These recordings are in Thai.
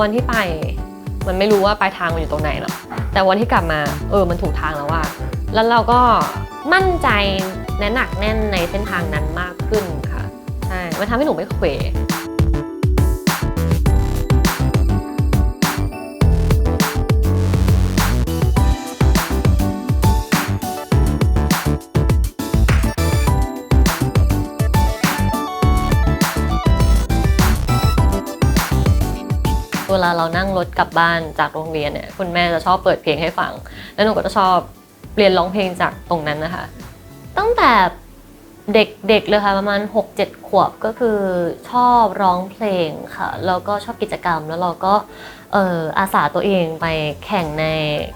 วันที่ไปมันไม่รู้ว่าปลายทางมันอยู่ตรงไหนหรอกแต่วันที่กลับมาเออมันถูกทางแล้วว่าแล้วเราก็มั่นใจและหนักแน่นในเส้นทางนั้นมากขึ้นค่ะใช่มันทำให้หนูไม่เขว เวลาเรานั่งรถกลับบ้านจากโรงเรียนเนี่ยคุณแม่จะชอบเปิดเพลงให้ฟัง แล้วหนูก็จะชอบเรียนร้องเพลงจากตรงนั้นนะคะ ตั้งแต่เด็กๆเลยค่ะประมาณ 6-7 ขวบก็คือชอบร้องเพลงค่ะแล้วก็ชอบกิจกรรมแล้วเราก็เอออาสาตัวเองไปแข่งใน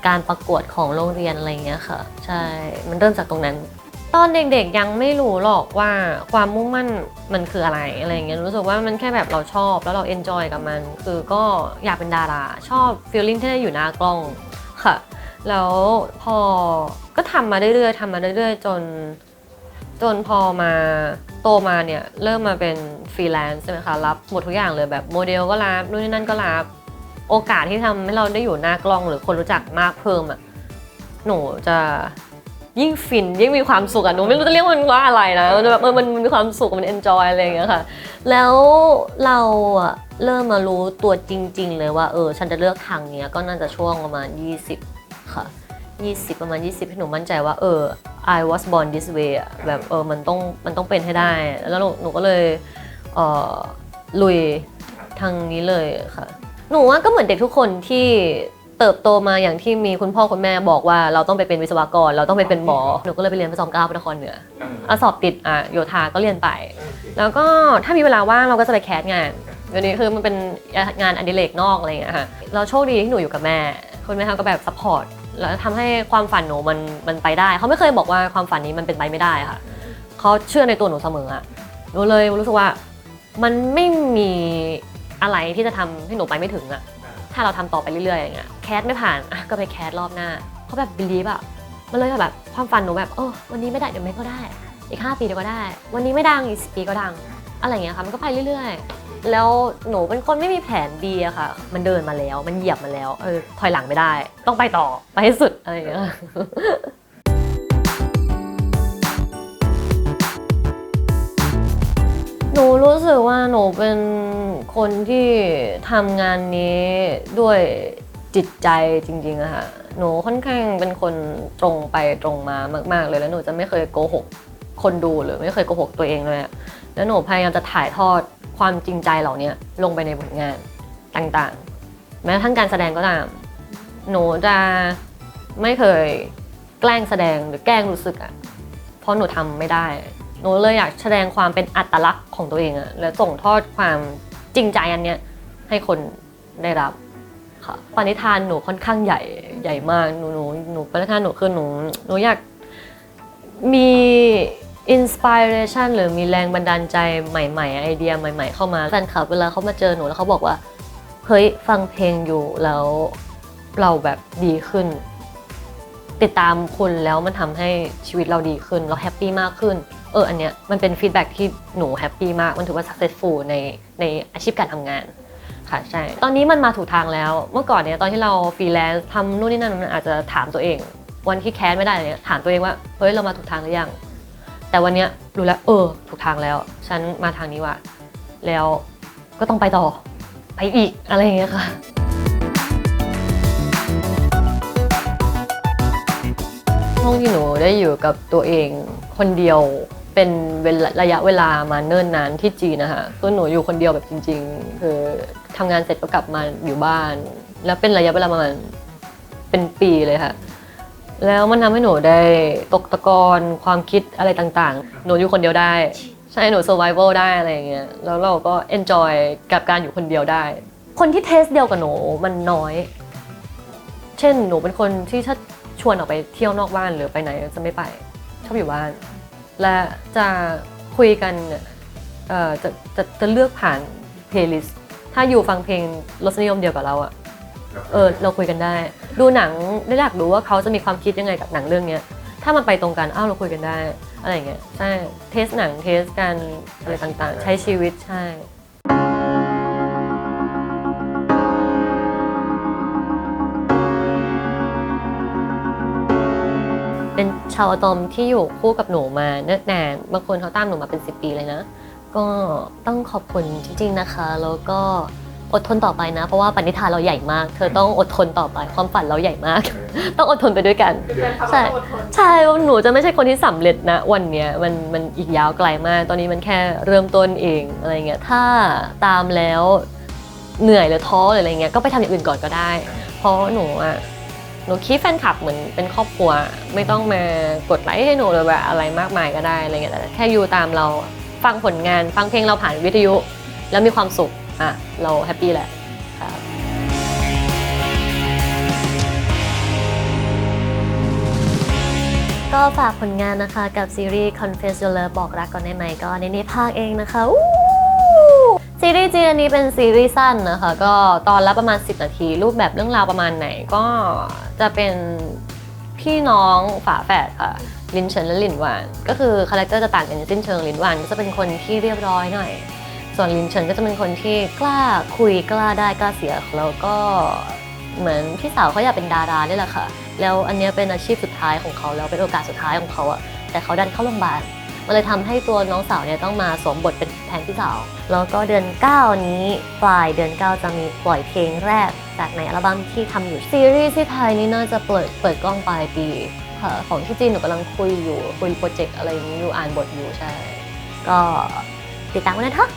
การประกวดของโรงเรียนอะไรอย่างเงี้ยค่ะ ใช่ มันเริ่มจากตรงนั้น ตอนเด็กๆยังไม่รู้หรอกว่าความมุ่งมั่นมันคืออะไรอะไรอย่างเงี้ยรู้สึกว่ามันแค่แบบเราชอบแล้วเราเอนจอยกับมัน คือก็อยากเป็นดาราชอบฟีลลิ่งที่ได้อยู่หน้ากล้องค่ะ แล้วพอก็ทำมาเรื่อยๆทำมาเรื่อยๆ จน จนพอมาโตมาเนี่ยเริ่มมาเป็นฟรีแลนซ์ใช่ไหมคะรับหมดทุกอย่างเลยแบบโมเดลก็รับนู่นนี่นั่นก็รับโอกาสที่ทำให้เราได้อยู่หน้ากล้องหรือคนรู้จักมากเพิ่มอะหนูจะ ยิ่งฟินยิ่งมีความสุขอะหนูไม่รู้จะเรียกมันว่าอะไรนะมันจะแบบเออมันมันมีความสุขมันเอนจอยอะไรอย่างเงี้ยค่ะ แล้วเราอะเริ่มมารู้ตัวจริง ๆ เลยว่าเออฉันจะเลือกทางเนี้ยก็น่าจะช่วงประมาณ 20 ค่ะ 20 ประมาณ 20ให้หนูมั่นใจว่าเออ I was born this way อะแบบเออมันต้องมันต้องเป็นให้ได้ แล้วหนูหนูก็เลยเออลุยทางนี้เลยค่ะ หนูว่าก็เหมือนเด็กทุกคนที่ เติบโตมาอย่างที่มีคุณพ่อคุณแม่บอกว่าเราต้องไปเป็นวิศวกร เราต้องไปเป็นหมอหนูก็เลยไปเรียนพระจอมเกล้าพระนครเหนืออะสอบติดอะโยธาก็เรียนไป แล้วก็ถ้ามีเวลาว่างเราก็จะไปแคสงานเดี๋ยวนี้คือมันเป็นงานอดิเรกนอกอะไรอย่างเงี้ยค่ะเราโชคดีที่หนูอยู่กับแม่ คุณแม่เขาก็แบบซัพพอร์ตแล้วทำให้ความฝันหนูมันมันไปได้ เขาไม่เคยบอกว่าความฝันนี้มันเป็นไปไม่ได้ค่ะเขาเชื่อในตัวหนูเสมออะหนูเลยรู้สึกว่ามันไม่มีอะไรที่จะทำให้หนูไปไม่ถึงอะ ถ้าเราทำต่อไปเรื่อยๆอย่างเงี้ยแคสไม่ผ่านก็ไปแคสรอบหน้าเขาแบบบิลีฟอะมันเลยแบบความฝันหนูแบบเออวันนี้ไม่ได้เดี๋ยวไม่ก็ได้ อีก 5 ปีเดี๋ยวก็ได้ วันนี้ไม่ดังอีกสิปีก็ดัง อะไรเงี้ยค่ะมันก็ไปเรื่อยๆ แล้วหนูเป็นคนไม่มีแผนดีอะค่ะ มันเดินมาแล้วมันเหยียบมาแล้วเออถอยหลังไม่ได้ ต้องไปต่อไปให้สุดอะไรอย่างเงี้ย หนูรู้สึกว่าหนูเป็นคนที่ทำงานนี้ด้วยจิตใจจริงๆอะค่ะ หนูค่อนข้างเป็นคนตรงไปตรงมามาก ๆ เลยแล้วหนูจะไม่เคยโกหกคนดูหรือไม่เคยโกหกตัวเองเลยแล้วหนูพยายามจะถ่ายทอดความจริงใจเหล่านี้ลงไปในผลงานต่างๆ แม้ทั่งการแสดงก็ตาม หนูจะไม่เคยแกล้งแสดงหรือแกล้งรู้สึกอะเพราะหนูทำไม่ได้ หนูเลยอยากแสดงความเป็นอัตลักษณ์ของตัวเองอะและส่งทอดความจริงใจอันเนี้ยให้คนได้รับค่ะปณิธานหนูค่อนข้างใหญ่ใหญ่มากหนูหนูหนูปณิธานหนูคือหนูหนูอยากมีอินสปิเรชันหรือมีแรงบันดาลใจใหม่ๆ ไอเดียใหม่ ๆ เข้ามาแฟนคลับเวลาเขามาเจอหนูแล้วเขาบอกว่าเฮ้ยฟังเพลงอยู่แล้วเราแบบดีขึ้น ติดตามคุณแล้วมันทำให้ชีวิตเราดีขึ้น เราแฮปปี้มากขึ้น เอออันเนี้ยมันเป็นฟีดแบ็กที่หนูแฮปปี้มาก มันถือว่า successful ในในอาชีพการทำงานค่ะใช่ ตอนนี้มันมาถูกทางแล้ว เมื่อก่อนเนี่ยตอนที่เราฟรีแลนซ์ทำนู่นนี่นั่นมันอาจจะถามตัวเอง วันที่แคสไม่ได้เนี่ยถามตัวเองว่าเฮ้ยเรามาถูกทางหรือยังแต่วันเนี้ยรู้แล้วเออถูกทางแล้ว ฉันมาทางนี้ว่ะแล้วก็ต้องไปต่อไปอีกอะไรอย่างเงี้ยค่ะช่วงที่หนูได้อยู่กับตัวเองคนเดียว เป็นเวลาระยะเวลามาเนิ่นนานที่จีนนะคะคือหนูอยู่คนเดียวแบบจริง ๆ คือทำงานเสร็จก็กลับมาอยู่บ้าน แล้วเป็นระยะเวลาประมาณเป็นปีเลยค่ะ แล้วมันทำให้หนูได้ตกตะกอนความคิดอะไรต่างๆ หนูอยู่คนเดียวได้ ใช่หนู survival ได้อะไรอย่างเงี้ยแล้วเราก็ enjoy กับการอยู่คนเดียวได้ คนที่เทสเดียวกับหนูมันน้อย เช่นหนูเป็นคนที่ถ้าชวนออกไปเที่ยวนอกบ้านหรือไปไหนจะไม่ไปชอบอยู่บ้าน และจะคุยกันเนี่ยเอ่อจะจะจะเลือกผ่านเพลย์ลิสต์ถ้าอยู่ฟังเพลงรสนิยมเดียวกับเราอะเออเราคุยกันได้ ดูหนังได้อยากรู้ว่าเขาจะมีความคิดยังไงกับหนังเรื่องเนี้ยถ้ามันไปตรงกันอ้าวเราคุยกันได้ อะไรอย่างเงี้ยใช่เทสหนังเทสการอะไรต่างๆ ใช้ชีวิตใช่ เป็นชาวอะตอมที่อยู่คู่กับหนูมาเนิ่นนานบางคนเขาตามหนูมาเป็น 10 ปีเลยนะ ก็ต้องขอบคุณจริง ๆนะคะ แล้วก็อดทนต่อไปนะ เพราะว่าปณิธานเราใหญ่มาก เธอต้องอดทนต่อไปความฝันเราใหญ่มาก ต้องอดทนไปด้วยกัน ใช่ใช่ว่าหนูจะไม่ใช่คนที่สำเร็จนะวันเนี้ยมันมันอีกยาวไกลมาก ตอนนี้มันแค่เริ่มต้นเองอะไรเงี้ยถ้าตามแล้วเหนื่อยหรือท้อหรืออะไรเงี้ยก็ไปทำอย่างอื่นก่อนก็ได้ เพราะหนูอะ หนูคิดแฟนคลับเหมือนเป็นครอบครัว ไม่ต้องมากดไลค์ให้หนูหรือแบบอะไรมากมายก็ได้อะไรเงี้ยแต่แค่อยู่ตามเราฟังผลงาน ฟังเพลงเราผ่านวิทยุ แล้วมีความสุขอะเราแฮปปี้แหละครับก็ฝากผลงานนะคะกับซีรีส์ Confess Your Love บอกรักก่อนได้ไหมก็ในนี้ภาคเองนะคะอู้ ซีรีส์จีนอันนี้เป็นซีรีส์สั้นนะคะ ก็ตอนละประมาณ 10 นาที รูปแบบเรื่องราวประมาณไหนก็จะเป็นพี่น้องฝาแฝดค่ะลินเฉินและลินหวาน ก็คือคาแรคเตอร์จะต่างกันสิ้นเชิงลินหวานก็จะเป็นคนที่เรียบร้อยหน่อย ส่วนลินเฉินก็จะเป็นคนที่กล้าคุยกล้าได้กล้าเสียแล้วก็เหมือนพี่สาวเขาอยากเป็นดารานี่แหละค่ะ แล้วอันนี้เป็นอาชีพสุดท้ายของเขาแล้วเป็นโอกาสสุดท้ายของเขาอะแต่เขาดันเข้าโรงพยาบาล มันเลยทำให้ตัวน้องสาวเนี่ยต้องมาสวมบทเป็นแทนพี่สาว แล้วก็เดือน 9 นี้ปลายเดือน 9 จะมีปล่อยเพลงแรก จากในอัลบั้มที่ทำอยู่ซีรีส์ที่ไทยนี่น่าจะเปิดเปิดกล้องปลายปีค่ะของที่จีนหนูกำลังคุยอยู่คุยโปรเจกต์อะไรอย่างนี้อยู่อ่านบทอยู่ใช่ ก็ติดตามกันนะคะ